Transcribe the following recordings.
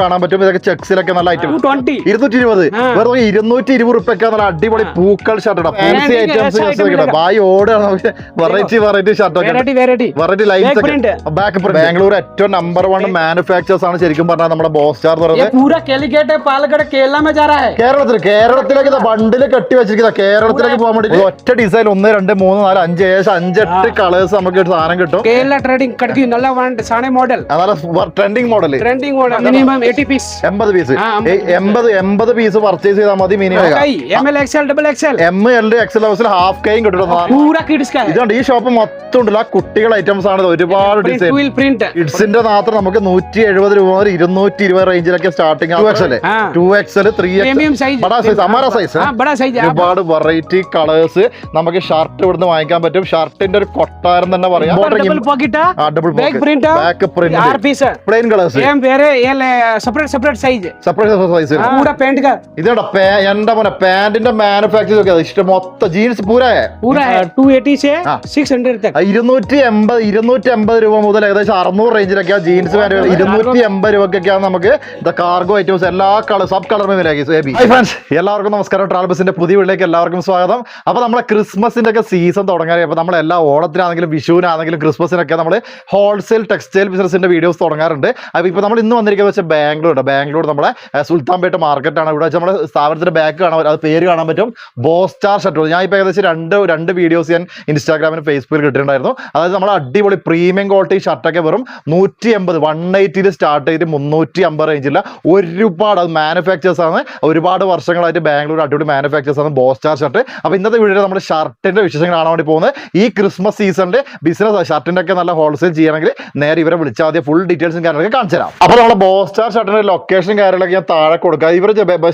കാണാൻ പറ്റും. അടിപൊളി പൂക്കൾ ഷർട്ട് ബാംഗ്ലൂർ ഏറ്റവും നമ്പർ വൺ മാനുഫാക്ചേഴ്സ് ആണ് ശരിക്കും പറഞ്ഞാൽ നമ്മുടെ ബോസ്റ്റാർ കേരളത്തിൽ കേരളത്തിലേക്ക് ബണ്ടിൽ കെട്ടി വെച്ചിരിക്കുന്ന. കേരളത്തിലേക്ക് പോകാൻ വേണ്ടി. ഒറ്റ ഡിസൈൻ ഒന്ന് രണ്ട് മൂന്ന് നാല് അഞ്ച് ഏഴ് അഞ്ചെട്ട് കളേഴ്സ് നമുക്ക് സാധനം കിട്ടും. Model trending model model minimum eighty piece എൺപത് പീസ് എൺപത് എൺപത് പീസ് പർച്ചേസ് ചെയ്താൽ മതി മിനിമം ഹാഫ് കൈയും കിട്ടും ഈ ഷോപ്പ് മൊത്തം ഉണ്ടല്ലോ. കുട്ടികൾ ഐറ്റംസ് ആണ് ഒരുപാട് ഡിസൈൻ ഇഡ്സിന്റെ മാത്രം നമുക്ക് നൂറ്റി എഴുപത് രൂപ മുതൽ ഇരുന്നൂറ്റി ഇരുപത് റേഞ്ചിലൊക്കെ starting two X two X three size അമര സൈസ് ഒരുപാട് വെറൈറ്റി കളേഴ്സ് നമുക്ക് ഷർട്ട് ഇവിടുന്ന് വാങ്ങിക്കാൻ പറ്റും. ഷർട്ടിന്റെ ഒരു കൊട്ടാരം തന്നെ പറയാം. Double pocket double pocket back print plain colours ഞാൻ വേറെ separate separate size separate size കൂടെ പാന്റ് കാ. ഇതെടാ എന്റെ മോനെ പാന്റിന്റെ മാനുഫാക്ചർ ഒക്കെ ഇഷ്ടം മൊത്തം ജീൻസ് പൂരേ 280 600 തക്ക് 280 280 രൂപ മുതൽ ഏകദേശം 600 റേഞ്ചിലൊക്കെ ജീൻസ് പാന്റ് 280 രൂപക്കൊക്കെയാണ് നമുക്ക് ദ കാർഗോ ഐറ്റംസ് എല്ലാ കളർ സബ് കളർ മേലാക്കി സേബി ഹൈ ഫ്രണ്ട്സ് എല്ലാവർക്കും നമസ്കാരം. ട്രാൽബസിന്റെ പുതിയ വീട്ടിലേക്ക് എല്ലാവർക്കും സ്വാഗതം. അപ്പോൾ നമ്മളെ ക്രിസ്മസിന്റെ ഒക്കെ സീസൺ തുടങ്ങാനായി. അപ്പോൾ നമ്മൾ എല്ലാ ഓണത്തിനാണെങ്കിലും വിഷുവിനാണെങ്കിലും ക്രിസ്മസിനൊക്കെ നമ്മൾ ഹോൾസെയിൽ ടെക്സ്റ്റൈൽ ബിസിനസിന്റെ വീഡിയോസ് തുടങ്ങാറുണ്ട്. അപ്പോൾ ഇപ്പോൾ നമ്മൾ ഇന്ന് വന്നിരിക്കുന്നത് വെച്ചാൽ ബാംഗ്ലൂർ ബാംഗ്ലൂർ നമ്മുടെ സുൽത്താൻപേട്ട മാർക്കറ്റാണ് ഇവിടെ വെച്ച് നമ്മുടെ സ്ഥാപനത്തിന്റെ ബാക്ക് കാണാൻ അത് പേര് കാണാൻ പറ്റും. ബോസ്റ്റാർ ഷർട്ട് ഞാൻ ഇപ്പോൾ ഏകദേശം രണ്ട് രണ്ട് വീഡിയോസ് ഞാൻ ഇൻസ്റ്റാഗ്രാമിലും ഫേസ്ബുക്കിൽ കിട്ടിയിട്ടുണ്ടായിരുന്നു അതായത് നമ്മൾ അടിപൊളി പ്രീമിയം ക്വാളിറ്റി ഷർട്ടൊക്കെ വെറും നൂറ്റി എൺപത് വൺ എയ്റ്റിയിൽ സ്റ്റാർട്ട് ചെയ്ത് മുന്നൂറ്റി അമ്പത് റേഞ്ചില്ല ഒരുപാട് അത് മാനുഫാക്ചേഴ്സ് ആണ്. ഒരുപാട് വർഷങ്ങളായിട്ട് ബാംഗ്ലൂർ അടിപൊളി മാനുഫാക്ചേഴ്സ് ആണ് ബോസ്റ്റാർ ഷർട്ട് അപ്പോൾ ഇന്നത്തെ വീഡിയോയിൽ നമ്മൾ ഷർട്ടിന്റെ വിശേഷങ്ങൾ കാണാൻ വേണ്ടി പോകുന്നത് ഈ ക്രിസ്മസ് സീസണിൽ ബിസിനസ് ഷർട്ടിന്റെ ഒക്കെ നല്ല ഹോൾസെയിൽ ചെയ്യണമെങ്കിൽ നേരെ ഇവരെ വിളിച്ചാൽ മതി. ഫുൾ ഡീറ്റെയിൽസും കാര്യങ്ങളൊക്കെ കാണിച്ചു തരാം. അപ്പൊ നമ്മുടെ ബോസ്റ്റാർ ഷർട്ടിന്റെ ലൊക്കേഷൻ കാര്യങ്ങളൊക്കെ ഞാൻ താഴെ കൊടുക്കുക ഇവർ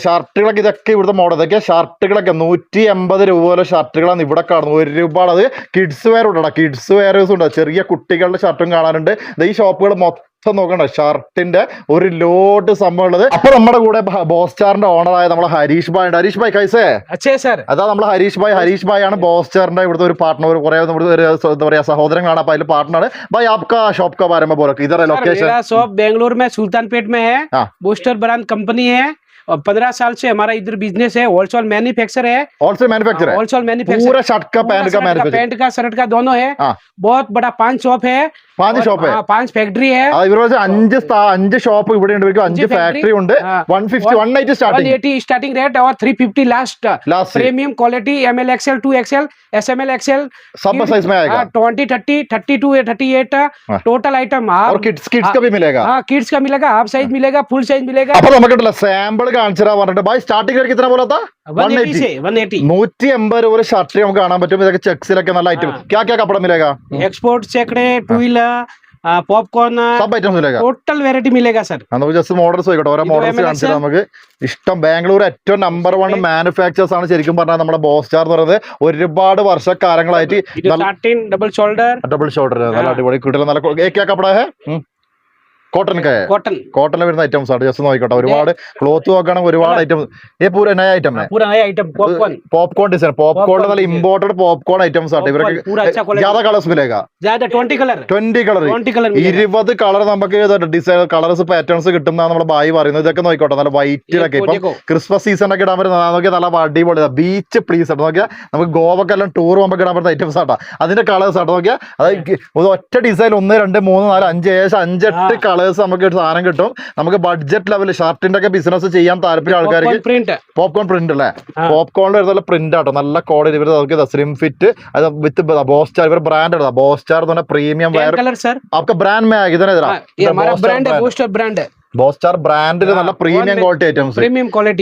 ഷർട്ടുകളൊക്കെ ഇതൊക്കെ ഇവിടുത്തെ മോഡൽ ഇതൊക്കെ ഷർട്ടുകളൊക്കെ നൂറ്റി എൺപത് രൂപ പോലെ ഷർട്ടുകളാണ് ഇവിടെ കാണുന്നത്. ഒരുപാട് അത് കിഡ്സ് വെയർ ഉണ്ടോ? കിഡ്സ് വെയർസ് ഉണ്ട്? ചെറിയ കുട്ടികളുടെ ഷർട്ടും കാണാനുണ്ട്. ഈ ഷോപ്പുകൾ മൊത്തം നോക്കണ്ട ഷർട്ടിന്റെ ഒരു ലോഡ് സംഭവം ഉള്ളത് അപ്പൊ നമ്മുടെ കൂടെ ബോസ്റ്റാറിന്റെ ഓണറായ നമ്മളെ ഹരീഷ് ഭായ് ഉണ്ട് ഹരീഷ് ഭായ് കൈസേ अच्छे सर അതാ നമ്മളെ ഹരീഷ് ഭായ് ഹരീഷ് ഭായ് ആണ് ബോസ്റ്റാറിന്റെ ഇവിടുത്തെ ഒരു പാർട്ട്ണർ കുറെ നമ്മുടെ ഒരു സ- എന്താ പറയാ സഹോദരങ്ങളാണ് അപ്പൊ അതിൽ പാർട്ട്ണർ ഭായ് ആപ്കാ ഷോപ്പ് കാ ബാരെ में बोलो इधर है सर, लोकेशन मेरा शॉप बेंगलुरु में सुल्तानपेट में है हाँ। बूस्टर ब्रांड कंपनी है और पंद्रह साल से हमारा इधर बिजनेस है होलसेल मैन्युफैक्चर है होलसेल मैन्युफैक्चर है होलसेल मैन्युफैक्चर पूरा शर्ट का पैंट का मैन्युफैक्चर पैंट का शर्ट का दोनों है हाँ। बहुत बड़ा पांच शॉप है പാഞ്ച് ഷോപ്പ് പാഞ്ച് ഫാക്ടറി അഞ്ച് അഞ്ച് ഷോപ്പ് ഇവിടെ ഉണ്ട് അഞ്ച് ഫാക്ടറി ഉണ്ട് one fifty one eighty starting eighty starting rate 350 twenty thirty thirty two thirty eight total item का भी मिलेगा हाफ़ साइज़ मिलेगा फुल साइज़ मिलेगा कितना बोला था നൂറ്റി എൺപത് രൂപ ഷർട്ട് നമുക്ക് കാണാൻ പറ്റും. ഇതൊക്കെ ചെക്സിലൊക്കെ നല്ല ഐറ്റം ക്യാ ക്യാ കപ്പടം മിലേഗാ? എക്സ്പോർട്ട് ചെക്കടെ ടൂ വീലർ നമുക്ക് ഇഷ്ടം. ബാംഗ്ലൂർ ഏറ്റവും നമ്പർ വൺ മാനുഫാക്ചേഴ്സ് ആണ് ശരിക്കും പറഞ്ഞാൽ നമ്മുടെ ബോസ്റ്റാർ എന്ന് പറയുന്നത്. ഒരുപാട് വർഷക്കാലങ്ങളായിട്ട് ഡബിൾ ഷോൾഡർ ഡബിൾ ഷോൾഡർ നല്ല അടിപൊളി. കിട്ടില്ല നല്ല കപ്പട? കോട്ടൺ കെ കോട്ടൺ കോട്ടണിൽ വരുന്ന ഐറ്റംസ് ആണ്. ജസ്റ്റ് നോക്കിക്കോട്ടെ. ഒരുപാട് ക്ലോത്ത് നോക്കുകയാണെങ്കിൽ ഒരുപാട് ഐറ്റംസ് ഏ പൂര നയ ഐറ്റം പോപ്കോൺ ഡിസൈൻ പോപ്കോൺ നല്ല ഇമ്പോർട്ടഡ് പോപ്കോൺ ഐറ്റംസ് ആണ്. ഇവർക്ക് ജാഥ കളേഴ്സ് മിലേഗ ട്വന്റി കളർ ഇരുപത് കളർ നമുക്ക് ഡിസൈൻ കളേഴ്സ് പാറ്റേൺസ് കിട്ടുന്ന നമ്മുടെ ബായി പറയുന്നത്. ഇതൊക്കെ നോക്കിക്കോട്ടെ. നല്ല വൈറ്റിലൊക്കെ ഇപ്പൊ ക്രിസ്മസ് സീസണൊക്കെ ഇടാൻ പറ്റുന്ന നോക്കിയാൽ നല്ല അടിപൊളി. ബീച്ച് പ്ലീസ് ആണ് നോക്കിയാൽ നമുക്ക് ഗോവക്കെല്ലാം ടൂർ പോകുമ്പോൾ ഇടാൻ പറ്റുന്ന ഐറ്റംസ് ആട്ടോ. അതിന്റെ കളേഴ്സ് ആട്ടോ. നോക്കിയാൽ അതായത് ഒറ്റ ഡിസൈൻ ഒന്ന് രണ്ട് മൂന്ന് നാല് അഞ്ച് ഏകദേശം അഞ്ചെട്ട് കളേഴ്സ് കളേഴ്സ് നമുക്ക് സാധനം കിട്ടും. നമുക്ക് ബഡ്ജറ്റ് ലെവൽ ഷർട്ടിന്റെ ഒക്കെ ബിസിനസ് ചെയ്യാൻ താല്പര്യം ആൾക്കാർക്ക് പോപ്കോൺ പ്രിന്റ് അല്ലേ? പോപ്കോണിന്റെ ഒരു പ്രിന്റ് ആട്ടോ. നല്ല ക്വാളിറ്റി ഇവർ നമുക്ക് സ്ലിം ഫിറ്റ് അത് വിത്ത് ബോസ്റ്റാർ ഇവർ ബ്രാൻഡ് എടുത്താ ബോസ്റ്റാർ എന്ന് പറഞ്ഞാൽ പ്രീമിയം വെയർ അവർക്ക് ബ്രാൻഡ് മേ ഇതിനെതിരാ ബ്രാൻഡ് ബോസ്റ്റാർ ബ്രാൻഡിൽ നല്ല premium quality items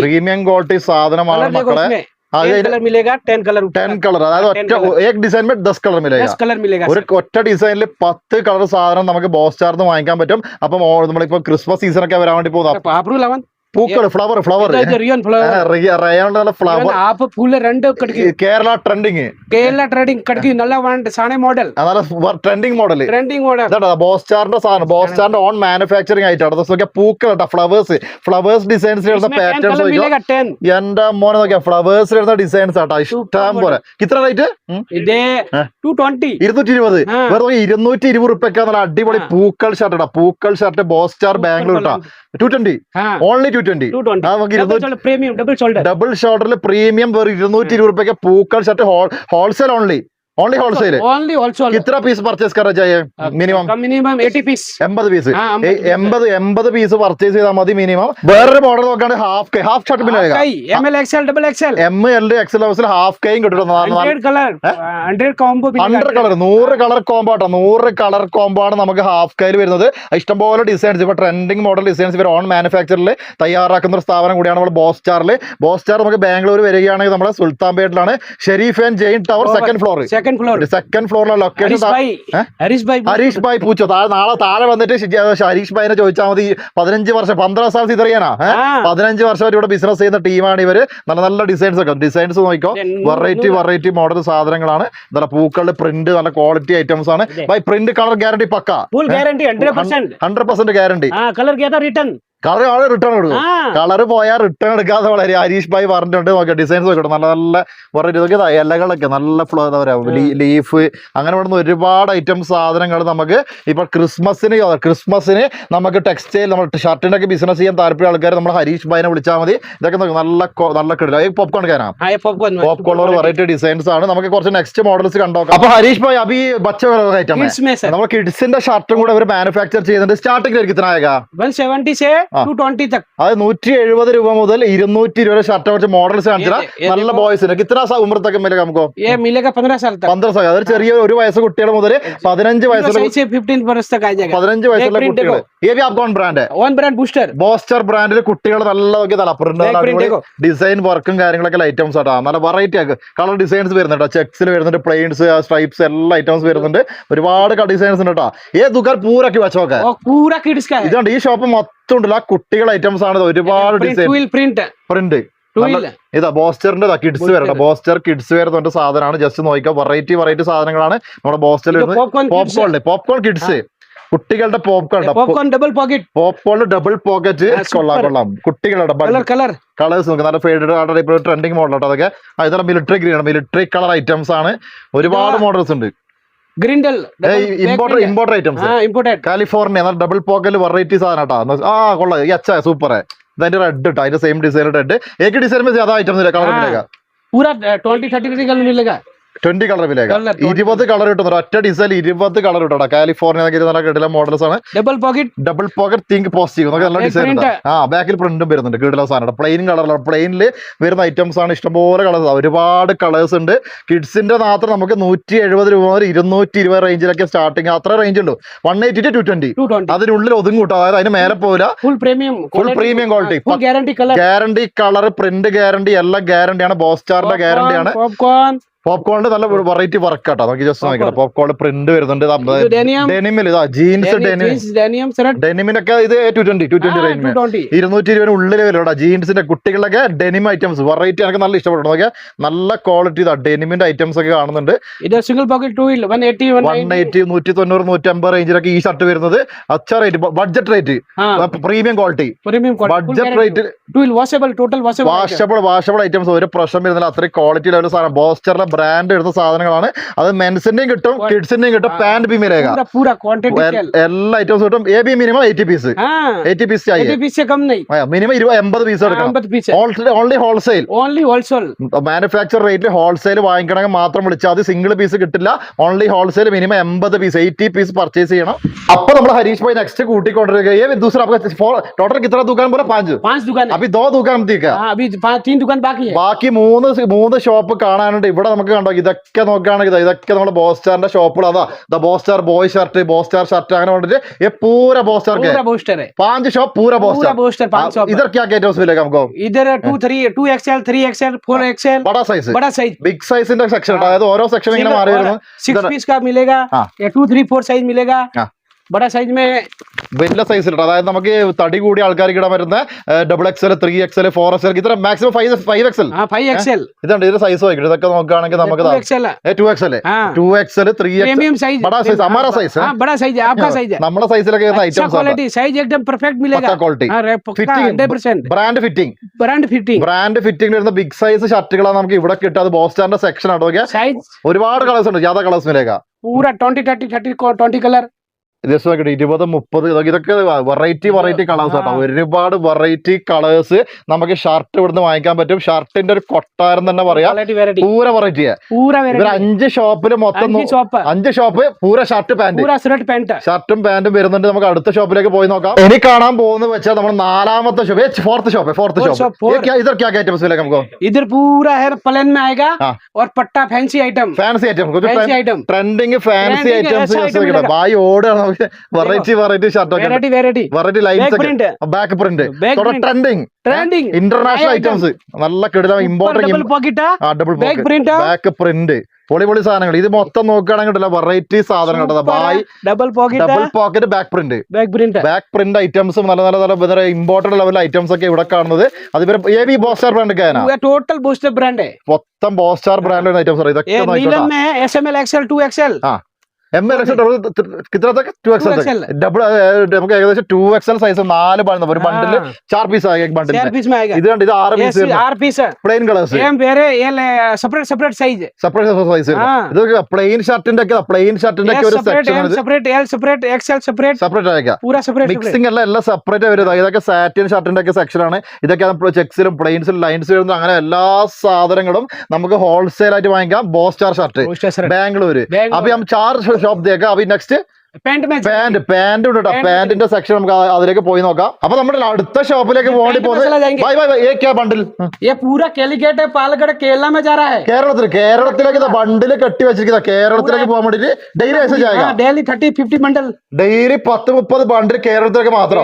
premium quality സാധനമാണ് മക്കളെ? कलर मिलेगा टेन कलर टेन कलर അതായത് ഒറ്റ एक डिजाइन में 10 कलर मिलेगा 10 कलर मिलेगा ഒരു ഒറ്റ ഡിസൈനിൽ 10 കളർ സാധനം നമുക്ക് ബോസ്റ്റാർന്ന് വാങ്ങിക്കാൻ പറ്റും. അപ്പം നമ്മളിപ്പോ ക്രിസ്മസ് സീസൺ ഒക്കെ വരാൻ വേണ്ടി പോകുന്നു. അപ്പൊ പൂക്കൾ ഫ്ലവർ ഫ്ലവർ ഫ്ലവർ രണ്ട് കേരള ട്രെൻഡിങ് കേരള ട്രെൻഡിങ് നല്ല സാധനം model trending model trending model ബോസ്റ്റാറിന്റെ സാധനം. ബോസ്റ്റാറിന്റെ ഓൺ മാനുഫാക്ചറിങ് ആയിട്ടാണ് പൂക്കൾ ഫ്ലവേഴ്സ് ഫ്ലവേഴ്സ് ഡിസൈൻസ് പാറ്റേൺസ് എന്റെ മോനെ നോക്കിയാ ഫ്ലവേഴ്സ് എഴുതുന്ന ഡിസൈൻസ് ആട്ടാ. ഇഷ്ടം പോലെ. ഇത്ര റേറ്റ് ഇരുന്നൂറ്റി ഇരുപത് വെറുതെ ഇരുന്നൂറ്റി ഇരുപത് റുപ്യക്കാന്നുള്ള അടിപൊളി പൂക്കൾ ഷർട്ട് പൂക്കൾ shirt boss star Bangalore two twenty only two twenty premium double ഷോൾഡറിൽ premium ഇരുന്നൂറ്റി ഇരുപത് രൂപയ്ക്ക് പൂക്കൾ shirt wholesale only only wholesale only wholesale എത്ര പീസ് പർച്ചേസ് കറ ചെയ്യേ? Minimum minimum 80 piece 80 piece 80 80 piece purchase ചെയ്താൽ മതി മിനിമം വേറൊരു മോഡൽ നോക്കാണ്ട് ഹാഫ് കൈ ഹാഫ് ഷർട്ട് പിന്നെ M L X L double X L M L X L ഹൗസിൽ ഹാഫ് കൈയും കിട്ടുന്നതാണ് 100 colour 100 combo 100 colour 100 colour combo ആട്ടോ. 100 കളർ കോംബോ ആണ് നമുക്ക് ഹാഫ് കൈയിൽ വരുന്നത്. ഇഷ്ടംപോലെ ഡിസൈൻസ് ഇപ്പോൾ ട്രെൻഡിങ് മോഡൽ ഡിസൈൻസ് ഇവർ ഓൺ മാനുഫാക്ചറിൽ തയ്യാറാക്കുന്ന ഒരു സ്ഥാപനം കൂടിയാണ് നമ്മൾ ബോസ് സ്റ്റാറിൽ ബോസ് സ്റ്റാർ നമുക്ക് ബാംഗ്ലൂർ വരികയാണെങ്കിൽ നമ്മുടെ സുൽത്താൻപേട്ടിലാണ്. Sharif and Jain tower second floor second floor second ഫ്ലോറിലെ location Harish bhai Harish bhai നാളെ താഴെ വന്നിട്ട് ഹരീഷ് ഭായിനെ ചോദിച്ചാൽ മതി. പതിനഞ്ച് വർഷം പന്ത്രണ്ട് സ്ഥലത്ത് ഇതറിയാനാ പതിനഞ്ച് വർഷം ഇവിടെ ബിസിനസ് ചെയ്യുന്ന ടീമാണ് ഇവർ. നല്ല നല്ല ഡിസൈൻസ് ഒക്കെ ഡിസൈൻസ് നോക്കിക്കോ. വെറൈറ്റി വെറൈറ്റി മോഡൽ സാധനങ്ങളാണ്. നല്ല പൂക്കളുടെ പ്രിന്റ് നല്ല ക്വാളിറ്റി ഐറ്റംസ് ആണ്. By print colour guarantee pucca. Hundred percent guarantee colour return colour all return എടുക്കും കളർ പോയാൽ റിട്ടേൺ എടുക്കാതെ വളരെ ഹരീഷ് ഭായി പറഞ്ഞിട്ടുണ്ട്. നോക്കാം ഡിസൈൻസ് നോക്കട്ടെ നല്ല നല്ല വെറൈറ്റി ഇതൊക്കെ ഇലകളൊക്കെ നല്ല ഫ്ലോ എന്താ പറയുക ലീഫ് അങ്ങനെ ഇവിടുന്ന് ഒരുപാട് ഐറ്റം സാധനങ്ങൾ നമുക്ക് ഇപ്പൊ ക്രിസ്മസിന് ക്രിസ്മസിന് നമുക്ക് ടെക്സ്റ്റൈൽ നമ്മൾ ഷർട്ടിന്റെ ഒക്കെ ബിസിനസ് ചെയ്യാൻ താല്പര്യം ആൾക്കാർ നമ്മൾ ഹരീഷ് ഭായിനെ വിളിച്ചാൽ മതി. ഇതൊക്കെ നോക്കും നല്ല നല്ല കിടില. Popcorn pop popcorn variety designs ആണ്. നമുക്ക് കുറച്ച് നെക്സ്റ്റ് മോഡൽസ് കണ്ടോക്കാം അപ്പൊ ഹരീഷ് ഭായ് ഈ ബച്ച ഐറ്റം നമ്മൾ കിഡ്സിന്റെ ഷർട്ടും കൂടെ അവർ മാനുഫാക്ചർ ചെയ്യുന്നുണ്ട്. സ്റ്റാർട്ടിംഗ് ആയിരിക്കും ടു എഴുപത് രൂപ മുതൽ ഇരുന്നൂറ്റി ഇരുപത് ഷർട്ട് കുറച്ച് മോഡൽസ് നല്ല ബോയ്സിന് ഉമർ ചെറിയ ഒരു വയസ്സ് കുട്ടികൾ മുതൽ പതിനഞ്ച് വയസ്സ് പതിനഞ്ച് വയസ്സുള്ള കുട്ടികൾ ബ്രാൻഡ് ഓൺ നല്ല നോക്കി ഡിസൈൻ വർക്കും കാര്യങ്ങളൊക്കെ ഐറ്റംസ് നല്ല വെറൈറ്റി കളർ ഡിസൈൻസ് വരുന്നുണ്ട് ചെക്സിൽ വരുന്നുണ്ട് പ്ലെയിൻസ് സ്ട്രൈപ്സ് എല്ലാ ഐറ്റംസ് വരുന്നുണ്ട്. ഒരുപാട് ഡിസൈൻസ് ഉണ്ട് കേട്ടോ ഏ ദുഃഖ പൂരക്കി വെച്ചോക്കെ. ഇതുണ്ട്. ഈ ഷോപ്പ് മൊത്തം മൊത്തം ഉണ്ടല്ലോ ആ കുട്ടികൾ ഐറ്റംസ് ആണ് ഒരുപാട് ഡിസൈൻ പ്രിന്റ് പ്രിന്റ് ഇതാ ബോസ്റ്ററിന്റെ kids wear boss star kids wear എന്ന് സാധനമാണ്. ജസ്റ്റ് നോക്കിയാൽ വെറൈറ്റി വെറൈറ്റി സാധനങ്ങളാണ് നമ്മുടെ ബോസ്റ്ററിൽ പോപ്കോൺ പോപ്കോൺ കിഡ്സ് കുട്ടികളുടെ popcorn popcorn double pocket popcorn double pocket കൊള്ളാം കൊള്ളാം. കുട്ടികളുടെ കളർ കളേഴ്സ് നോക്കുക നല്ല ഫേഡഡ് കളർ ഇപ്പോൾ ട്രെൻഡിങ് മോഡൽ അതൊക്കെ. ഇതാണ് military green military colour items ആണ്. ഒരുപാട് മോഡൽസ് ഉണ്ട്. ഗ്രിൻഡൽ imported imported items California double pocket variety സാധനം ആ ആ ഈ അച്ഛ സൂപ്പർ അതിന്റെ റെഡ് ഇട്ടോ? അതിന്റെ സെയിം ഡിസൈൻ റെഡ് एक ही में ज्यादा ട്വന്റി കളർ വില ഇരുപത് കളർ കിട്ടും ഒറ്റ ഡിസൈൻ ഇരുപത് കളർ കിട്ടും കാലിഫോർണിയ നല്ല കിടില മോഡൽസ് ആണ്. Double pocket double pocket think positive നല്ല ഡിസൈൻ ഉണ്ട്. ആ ബാക്കിൽ പ്രിന്റും വരുന്നുണ്ട്. കിടില സാധനം പ്ലെയിൻ കളറിലാണ് പ്ലെയിനിൽ വരുന്ന ഐറ്റംസ് ആണ് ഇഷ്ടംപോലെ കളേഴ്സ് ഒരുപാട് കളേഴ്സ് ഉണ്ട്. കിഡ്സിന്റെ മാത്രം നമുക്ക് നൂറ്റി എഴുപത് രൂപ മുതൽ ഇരുന്നൂറ്റി ഇരുപത് റേഞ്ചിലൊക്കെ സ്റ്റാർട്ടിങ് അത്ര റേഞ്ച് ഉണ്ട് one eighty two two twenty അതിനുള്ളിൽ ഒതുങ്ങും കൂട്ടോ. അതായത് അതിന് മേലെ പോകില്ല full premium full premium quality guarantee colour guarantee colour print guarantee എല്ലാം ഗ്യാരണ്ടിയാണ് ബോസ്റ്റാറിന്റെ ഗ്യാരണ്ടിയാണ് പോപ്കോൺ പോപ്കോണിന്റെ നല്ല വെറൈറ്റി വർക്ക് കേട്ടോ നമുക്ക് ജസ്റ്റ് നോക്കണം പോപ്കോൺ പ്രിന്റ് വരുന്നുണ്ട്. ജീൻസ് ഡെനിമിനൊക്കെ ഇത് ടു ട്വന്റി ടു ട്വന്റി ഇരുന്നൂറ്റി ഇരുപതിന് ഉള്ളിൽ വരും ജീൻസിന്റെ കുട്ടികളൊക്കെ ഡെനിം ഐറ്റംസ് വെറൈറ്റി എനിക്ക് നല്ല ഇഷ്ടപ്പെടുന്നു നോക്കിയാൽ നല്ല ക്വാളിറ്റി ഇതാ ഡെനിമിന്റെ ഐറ്റംസ് ഒക്കെ കാണുന്നുണ്ട്. Single pocket two one eighty നൂറ്റി തൊണ്ണൂറ് നൂറ്റി അമ്പത് റേഞ്ചിലൊക്കെ ഈ ഷർട്ട് വരുന്നത്. അച്ഛ rate budget rate premium quality budget rate washable washable washable items ഒരു പ്രശ്നം വരുന്നില്ല. അത്രയും ക്വാളിറ്റി ലെവൽ സാധനം. ബോസ്റ്ററിലെ ബ്രാൻഡ് എടുത്ത സാധനങ്ങളാണ്. അത് മെൻസിന്റെയും കിട്ടും കിഡ്സിന്റെയും കിട്ടും പാന്റ് ബി മിലേഗ എല്ലാ ഐറ്റംസും കിട്ടും. A B minimum eighty piece eighty piece minimum ഇരുപത് എൺപത് പീസ് എടുക്കണം. ഓൺലി ഹോൾസെയിൽ ഓൺലി മാനുഫാക്ചർ റേറ്റിൽ ഹോൾസെയിൽ വാങ്ങിക്കണമെങ്കിൽ മാത്രം വിളിച്ചാൽ അത് സിംഗിൾ പീസ് കിട്ടില്ല. ഓൺലി ഹോൾസെയിൽ മിനിമം എൺപത് പീസ് എയ്റ്റി പീസ് പർച്ചേസ് ചെയ്യണം. അപ്പൊ നമ്മൾ ഹരീഷ് ഭായി നെക്സ്റ്റ് കൂട്ടിക്കൊണ്ടിരിക്കുക ദൂസറ ടോട്ടൽ പോലെ പാഞ്ച്. ദുക്കാൻ അപ്പൊ ദോ ദുക്കാൻ ബാക്കി മൂന്ന് മൂന്ന് ഷോപ്പ് കാണാനുണ്ട്. ഇവിടെ നമുക്ക് നമുക്ക് കണ്ടോ? ഇതൊക്കെ നോക്കുകയാണെങ്കിൽ ഇതൊക്കെ നമ്മുടെ ബോസ്റ്റാറിന്റെ ഷോപ്പുകൾ അതാ the boss star boy shirt boss star shirt അങ്ങനെ കൊണ്ടിട്ട് ഈ പൂര ബോസ്റ്റാർക്ക് പാഞ്ച് ഷോപ്പ് പൂര boss star size size big സൈസിന്റെ section അതായത് ഓരോ സെക്ഷൻ ഇങ്ങനെ മാറി വരുന്നു സൈസ് फोर साइज मिलेगा हाँ। बड़ा साइज में വലിയ സൈസിലുണ്ട് അതായത് നമുക്ക് തടി കൂടിയ ആൾക്കാർക്ക് ഇടാൻ പറ്റുന്ന double XL three XL four XL ഇത്ര മാക്സിമം ഫൈവ് ഫൈവ് എക്സൽ हाँ फाइव एक्सएल ഇതുണ്ട് ഇതിന്റെ സൈസ് നോക്കിയിട്ട് ഇതൊക്കെ നോക്കുകയാണെങ്കിൽ നമുക്ക് एक्सएल ടു എക്സൽ हाँ two XL three XL premium size बड़ा size, हमारा size है? हाँ बड़ा साइज है आपका साइज है നമ്മുടെ സൈസിലൊക്കെ अच्छा ഐറ്റംസ് ആണ് क्वालिटी साइज एकदम परफेक्ट मिलेगा പക്ക ക്വാളിറ്റി हाँ रे- पक्का fitting hundred percent brand fitting brand fitting brand fitting വരുന്ന ബിഗ് സൈസ് ഷർട്ടുകളാണ് നമുക്ക് ഇവിടെ കിട്ടുക അത് ബോസ്റ്റാറിന്റെ സെക്ഷൻ ആണ് നോക്കിയാൽ साइज ഒരുപാട് കളേഴ്സ് ഉണ്ട് യാതാ കളേഴ്സ് മിലേക്ക पूरा twenty thirty thirty twenty colour just നോക്കിയിട്ട് ഇരുപത് മുപ്പത് ഇതൊക്കെ ഇതൊക്കെ വെറൈറ്റി വെറൈറ്റി കളേഴ്സ് ആട്ടോ ആ. ഒരുപാട് വെറൈറ്റി കളേഴ്സ് നമുക്ക് ഷർട്ട് ഇവിടുന്ന് വാങ്ങിക്കാൻ പറ്റും ഷർട്ടിന്റെ ഒരു കൊട്ടാരം തന്നെ പറയാം क्वालिटी वेराइटी പൂര വെറൈറ്റി पूरा ഇവർ वेराइटी അഞ്ച് ഷോപ്പിൽ മൊത്തം നൂ- शॉप അഞ്ച് ഷോപ്പ് പൂര ഷർട്ട് പാന്റ് पूरा शर्ट पैंट ഷർട്ടും പാന്റും വരുന്നുണ്ട് നമുക്ക് അടുത്ത ഷോപ്പിലേക്ക് പോയി നോക്കാം ഇനി കാണാൻ പോകുന്നത് വെച്ചാൽ നമ്മൾ നാലാമത്തെ shop fourth shop fourth Fourth shop, four. Shop ഇതർ ക്യാ ഐറ്റംസ് मिलेगा हमको इधर पूरा है प्लेन में आएगा हाँ। और पट्टा fancy item fancy item fancy item trending fancy Trending items ऐसा item मिलेगा। ബായി ഓടുകയാണ് നമുക്ക് variety variety shirt variety variety lines back print trending trending international items നല്ല കെടുത ഇമ്പോർട്ടന്റ് ഡബിൾ ബാക്ക് പ്രിന്റ് പൊളി പൊളി സാധനങ്ങൾ. ഇത് മൊത്തം നോക്കുകയാണെങ്കിൽ വെറൈറ്റി സാധനങ്ങൾ bye double pocket double pocket back print back print back print ഐറ്റംസും നല്ല നല്ല നല്ല ഇമ്പോർട്ടന്റ് ലെവൽ ഐറ്റംസ് ഒക്കെ ഇവിടെ കാണുന്നത്. അത് A B boss star brand total boss star brand മൊത്തം ബോസ്റ്റർ ബ്രാൻഡ് ഐറ്റംസ് ഇതൊക്കെ എം എൽ എക്സ് ഡബിൾ നമുക്ക് ഏകദേശം ടു സൈസ് നാല് പാടുന്ന ഒരു ബണ്ടിൽ ചാർ പീസ് ബണ്ടിൽ ഇത് കണ്ട് ഇത് ആറ് piece piece plain colours separate separate size separate ഇത് പ്ലെയിൻ ഷർട്ടിന്റെ ഒക്കെ പ്ലെയിൻ ഷർട്ടിന്റെ ഒക്കെ ഒരു section separate XL separate separate mixing അല്ല എല്ലാം സെപ്പറേറ്റ് വരുന്നത്. ഇതൊക്കെ സാറ്റിൻ ഷർട്ടിന്റെ ഒക്കെ സെക്ഷനാണ് ഇതൊക്കെ ചെക്സിലും പ്ലെയിൻസിലും ലൈൻസിലും വരുന്ന അങ്ങനെ എല്ലാ സാധനങ്ങളും നമുക്ക് ഹോൾസെയിൽ ആയിട്ട് വാങ്ങിക്കാം. ബോസ്റ്റാർ ഷർട്ട് ബാംഗ്ലൂർ അപ്പൊ ചാർ जॉब देगा अभी नेक्स्ट പാന്റ് പാന്റ് ഉണ്ട് പാന്റിന്റെ സെക്ഷൻ നമുക്ക് അതിലേക്ക് പോയി നോക്കാം. അപ്പൊ നമ്മുടെ അടുത്ത ഷോപ്പിലേക്ക് പോകേണ്ടി ബണ്ടിൽ കേരളത്തിൽ കേരളത്തിലേക്ക് ബണ്ടിൽ കെട്ടി വെച്ചിരിക്കുന്ന. കേരളത്തിലേക്ക് പോകാൻ വേണ്ടിട്ട് daily daily thirty fifty bundle daily പത്ത് മുപ്പത് ബണ്ടിൽ കേരളത്തിലേക്ക് മാത്രം.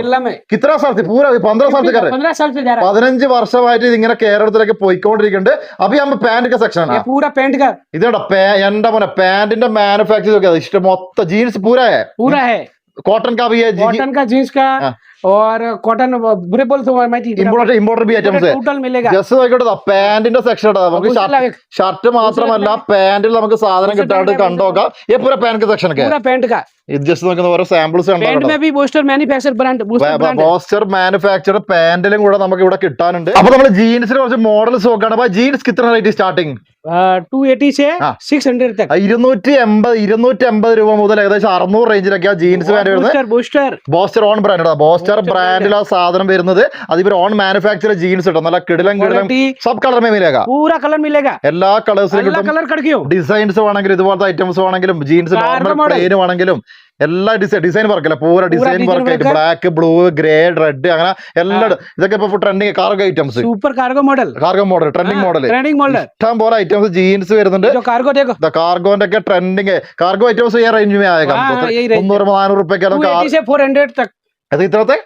ഇത്ര സ്ഥലത്ത്? പൂര പന്ത്രണ്ട് സ്ഥലത്തേക്ക് പതിനഞ്ച് വർഷമായിട്ട് ഇങ്ങനെ കേരളത്തിലേക്ക് പോയിക്കൊണ്ടിരിക്കുന്നുണ്ട്. അപ്പൊ ഈ അമ്മ പാന്റ് സെക്ഷൻ ആണ്? പൂര ഇതോടെ എന്റെ മോനെ പാന്റിന്റെ മാനുഫാക്ചർ ഇഷ്ടം. മൊത്തം ജീൻസ് പൂരായ. है। पूरा है। कॉटन का भी है कॉटन का जींस का हाँ। और कॉटन बुरे बोल तो मैं important important B items total मिलेगा ജസ്റ്റ് നോക്കിട്ട് പാന്റിന്റെ സെക്ഷൻ നമുക്ക് दूसरा एक ഷർട്ട് മാത്രമല്ല പാന്റിൽ നമുക്ക് സാധനം दूसरा കിട്ടാണ്ട് brand है, കണ്ടോക്കാം ഈ പൂര പാന്റ് സെക്ഷൻ ഒക്കെ पूरा पैंट का ഇത് ജസ്റ്റ് നോക്കുന്ന ഓരോ സാമ്പിൾസ് पैंट കണ്ടോ में भी booster manufacture brand booster brand poster manufacture പാന്റിലും കൂടെ നമുക്ക് ഇവിടെ കിട്ടാനുണ്ട് അപ്പൊ നമ്മൾ ജീൻസിന് കുറച്ച് മോഡൽസ് നോക്കുകയാണ് അപ്പൊ ജീൻസ് കിട്ടുന്ന റേറ്റ് സ്റ്റാർട്ടിങ് टू एटी से हाँ। सिक्स हंड्रेड तक ഇരുന്നൂറ്റി എൺപത് ഇരുന്നൂറ്റി എൺപത് രൂപ മുതൽ ഏകദേശം അറുന്നൂറ് റേഞ്ചിലൊക്കെയാണ് ജീൻസ് പാന്റ് വരുന്നത് booster booster booster own brand booster അച്ചർ ബ്രാൻഡിൽ ആ സാധനം വരുന്നത്. അതിവർ ഓൺ മാനുഫാക്ചർ ജീൻസ് ഇട്ടോ? നല്ല കിടിലം കിടിലം സബ് കളർ മേഖല എല്ലാ കളേഴ്സിലും ഡിസൈൻസ് വേണമെങ്കിലും ഇതുപോലത്തെ ഐറ്റംസ് വേണമെങ്കിലും ജീൻസ് നോർമൽ പ്ലെയിൻ വേണമെങ്കിലും എല്ലാ ഡിസൈൻ ഡിസൈൻ വർക്ക് പൂര ഡിസൈൻ വർക്ക് ആയിട്ട് ബ്ലാക്ക് ബ്ലൂ ഗ്രേ റെഡ് അങ്ങനെ എല്ലാ ഇതൊക്കെ ഇപ്പൊ trending cargo items super cargo model cargo model trending model trending model ഇഷ്ടം പോലെ ഐറ്റംസ് ജീൻസ് വരുന്നുണ്ട്. കാർഗോ കാർഗോന്റെ ഒക്കെ ട്രെൻഡിങ് കാർഗോ ഐറ്റംസ് ഈ റേഞ്ച് ആയ ആയേക്കാം. മുന്നൂറ് നാനൂറ് റുപ്യക്കാരും Até que trata?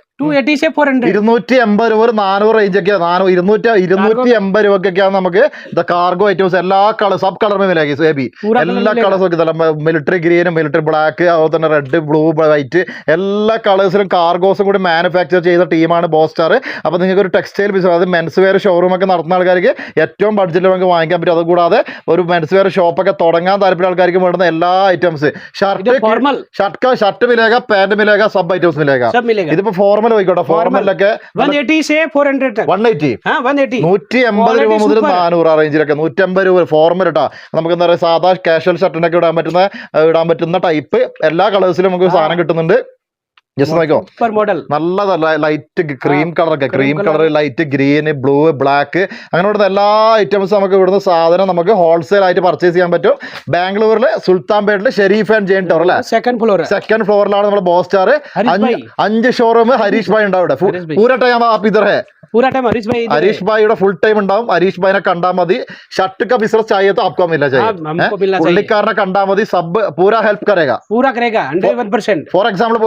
ഇരുന്നൂറ്റി എൺപത് രൂപ ഒരു നാനൂറ് റേഞ്ച് ഒക്കെ ഇരുന്നൂറ്റി ഇരുന്നൂറ്റി എൺപത് രൂപക്കൊക്കെയാണ് നമുക്ക് ദ കാർഗോ ഐറ്റംസ് എല്ലാ കളർ സബ് കളർ മേലാക്കി സേബി എല്ലാ കളേഴ്സും ഒക്കെ തല മിലിറ്ററി ഗ്രീനും മിലിറ്ററി ബ്ലാക്ക് അതുപോലെ തന്നെ റെഡ് ബ്ലൂ വൈറ്റ് എല്ലാ കളേഴ്സിലും കാർഗോസും കൂടി മാനുഫാക്ചർ ചെയ്ത ടീമാണ് ബോസ്റ്റാർ അപ്പോൾ നിങ്ങൾക്ക് ഒരു ടെക്സ്റ്റൈൽ ബിസിനസ് അത് മെൻസ് വെയർ ഷോറൂമൊക്കെ നടത്തുന്ന ആൾക്കാർക്ക് ഏറ്റവും ബഡ്ജറ്റിൽ നമുക്ക് വാങ്ങിക്കാൻ പറ്റും. അതുകൂടാതെ ഒരു മെൻസ് വെയർ ഷോപ്പൊക്കെ തുടങ്ങാൻ താല്പര്യം ആൾക്കാർക്ക് വേണ്ടുന്ന എല്ലാ ഐറ്റംസ് ഷർട്ട് ഷർട്ട് ഷർട്ട് മിലേക പാന്റ് മിലേക സബ് ഐറ്റംസ് മിലേക ഇതിപ്പോ ഫോർമൽ ഫോർമൽ പോയിക്കോട്ടെ ഫോർമലൊക്കെ നൂറ്റി എൺപത് രൂപ മുതൽ നാനൂറ് റേഞ്ചിലൊക്കെ നൂറ്റി അമ്പത് രൂപ ഫോർമൽ ഇട്ടാ നമുക്ക് എന്താ പറയുക സാധാ കാഷ്വൽ ഷർട്ടിനൊക്കെ ഇടാൻ പറ്റുന്ന ഇടാൻ പറ്റുന്ന ടൈപ്പ് എല്ലാ കളേഴ്സിലും നമുക്ക് സാധനം കിട്ടുന്നുണ്ട്. ജസ്റ്റ് നല്ലതല്ല ലൈറ്റ് ക്രീം കളറൊക്കെ cream colour light green blue black അങ്ങനെ എല്ലാ ഐറ്റംസും നമുക്ക് ഇവിടുന്ന് സാധനം നമുക്ക് ഹോൾസെയിൽ ആയിട്ട് പർച്ചേസ് ചെയ്യാൻ പറ്റും. ബാംഗ്ലൂരിലെ സുൽത്താൻപേട്ടിൽ ഷെരീഫ് ആൻഡ് ജെയിൻ ടവർ അല്ലെ? സെക്കൻഡ് ഫ്ലോർ സെക്കൻഡ് ഫ്ലോറിലാണ് നമ്മുടെ ബോസ് സ്റ്റാർ. അഞ്ച് ഷോറൂം ഹരീഷ് ഭായി ഉണ്ടാവും ഇവിടെ. പൂര ടൈം ആപ്പ് ഇതർ ഹേ. पूरा टाइम हरीश भाई ഫുൾ ടൈം ഉണ്ടാവും. ഹരീഷ് ഭായിനെ കണ്ടാൽ മതി. ഷർട്ട് का बिजनेस ചായത്ത് तो आपको मिलना चाहिए പുള്ളിക്കാരനെ കണ്ടാൽ മതി. സബ് पूरा ഹെൽപ് करेगा पूरा करेगा 100% फॉर एग्जांपल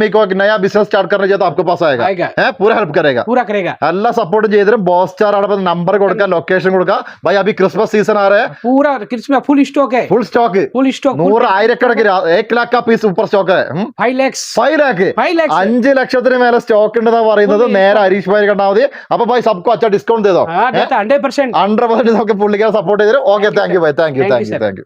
आदमी को एक नया बिजनेस स्टार्ट करना चाहिए तो आपके पास आएगा आएगा है पूरा हेल्प करेगा पूरा करेगा എല്ലാ സപ്പോർട്ടും ചെയ്തിരും ബോസ് സ്റ്റാർ ആണ് നമ്പർ കൊടുക്കുക ലൊക്കേഷൻ കൊടുക്കുക ഭായി അഭി ക്രിസ്മസ് സീസൺ ആ रहा है पूरा क्रिसमस फुल स्टॉक है ഫുൾ സ്റ്റോക്ക് फुल स्टॉक നൂറ് ആയിരക്കണക്കിന് ഏക് ലാഖ് ആ piece super stock five lakhs five lakh five lakhs അഞ്ച് ലക്ഷത്തിന് മേലെ സ്റ്റോക്ക് ഉണ്ടെന്നാ പറയുന്നത് ഉള്ളിൽ. നേരെ ഹരീഷ് ഭായി കണ്ടാൽ മതി അപ്പൊ ഭായി സബ്കോ അച്ഛാ ഡിസ്കൗണ്ട് ചെയ്തോ हाँ देता हंड्रेड परसेंट ഹൺഡ്രഡ് പെർസെന്റ് നമുക്ക് പുള്ളിക്കാരെ support ചെയ്തിരും okay thank you bye thank you Thank